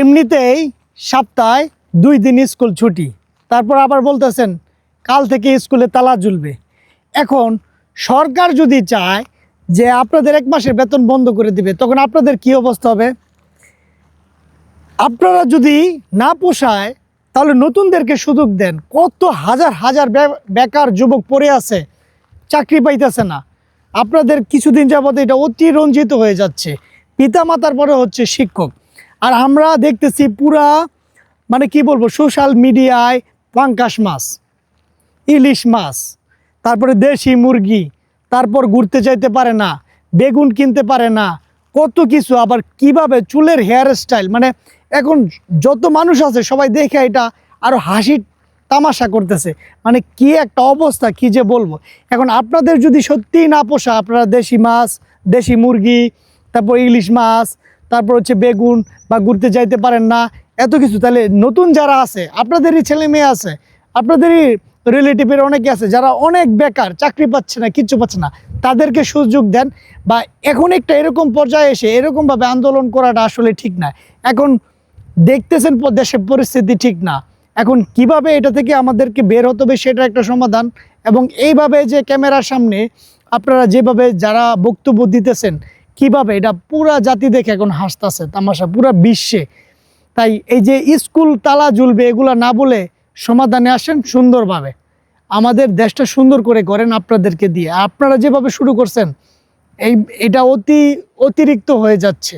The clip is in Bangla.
এমনিতেই সপ্তাহে দুই দিন স্কুল ছুটি। তারপর আবার বলতেছেন, কাল থেকে স্কুলে তালা ঝুলবে। এখন সরকার যদি চায় যে আপনাদের এক মাসের বেতন বন্ধ করে দিবে, তখন আপনাদের কি অবস্থা হবে? আপনারা যদি না পোষায়, তাহলে নতুনদেরকে সুযোগ দেন। কত হাজার হাজার বেকার যুবক পড়ে আছে, চাকরি পাইতেছে না। আপনাদের কিছুদিন যাবত এটা অতি রঞ্জিত হয়ে যাচ্ছে। পিতামাতার পরে হচ্ছে শিক্ষক। আর আমরা দেখতেছি পুরা মানে কি বলব সোশ্যাল মিডিয়ায় পাঙ্কাশ মাছ, ইলিশ মাছ, তারপরে দেশি মুরগি, তারপর ঘুরতে চাইতে পারে না, বেগুন কিনতে পারে না, কত কিছু আবার কীভাবে চুলের হেয়ার স্টাইল মানে এখন যত মানুষ আছে সবাই দেখে এটা আরও হাসি তামাশা করতেছে। মানে কি একটা অবস্থা, কি যে বলব? এখন আপনাদের যদি সত্যিই না পোষা, আপনারা দেশি মাছ, দেশি মুরগি, তারপর ইলিশ মাছ, তারপর হচ্ছে বেগুন বা ঘুরতে যাইতে পারেন না, এত কিছু, তাহলে নতুন যারা আছে, আপনাদেরই ছেলে মেয়ে আছে, আপনাদেরই রিলেটিভের অনেকে আছে, যারা অনেক বেকার, চাকরি পাচ্ছে না, কিচ্ছু পাচ্ছে না, তাদেরকে সুযোগ দেন বা এখন একটা এরকম পর্যায়ে এসে এরকমভাবে আন্দোলন করাটা আসলে ঠিক না। এখন দেখতেছেন দেশের পরিস্থিতি ঠিক না। এখন কীভাবে এটা থেকে আমাদেরকে বের হতে হবে সেটা একটা সমাধান এবং এইভাবে যে ক্যামেরার সামনে আপনারা যেভাবে যারা বক্তব্য দিতেছেন, কীভাবে এটা পুরা জাতি দেখে এখন হাসতেছে, তামাশা, পুরা বিশ্বে। তাই এই যে স্কুল তালা ঝুলবে এগুলা না বলে সমাধানে আসেন সুন্দরভাবে। আমাদের দেশটা সুন্দর করে করেন আপনাদেরকে দিয়ে। আপনারা যেভাবে শুরু করছেন, এই, এটা অতি, অতিরিক্ত হয়ে যাচ্ছে।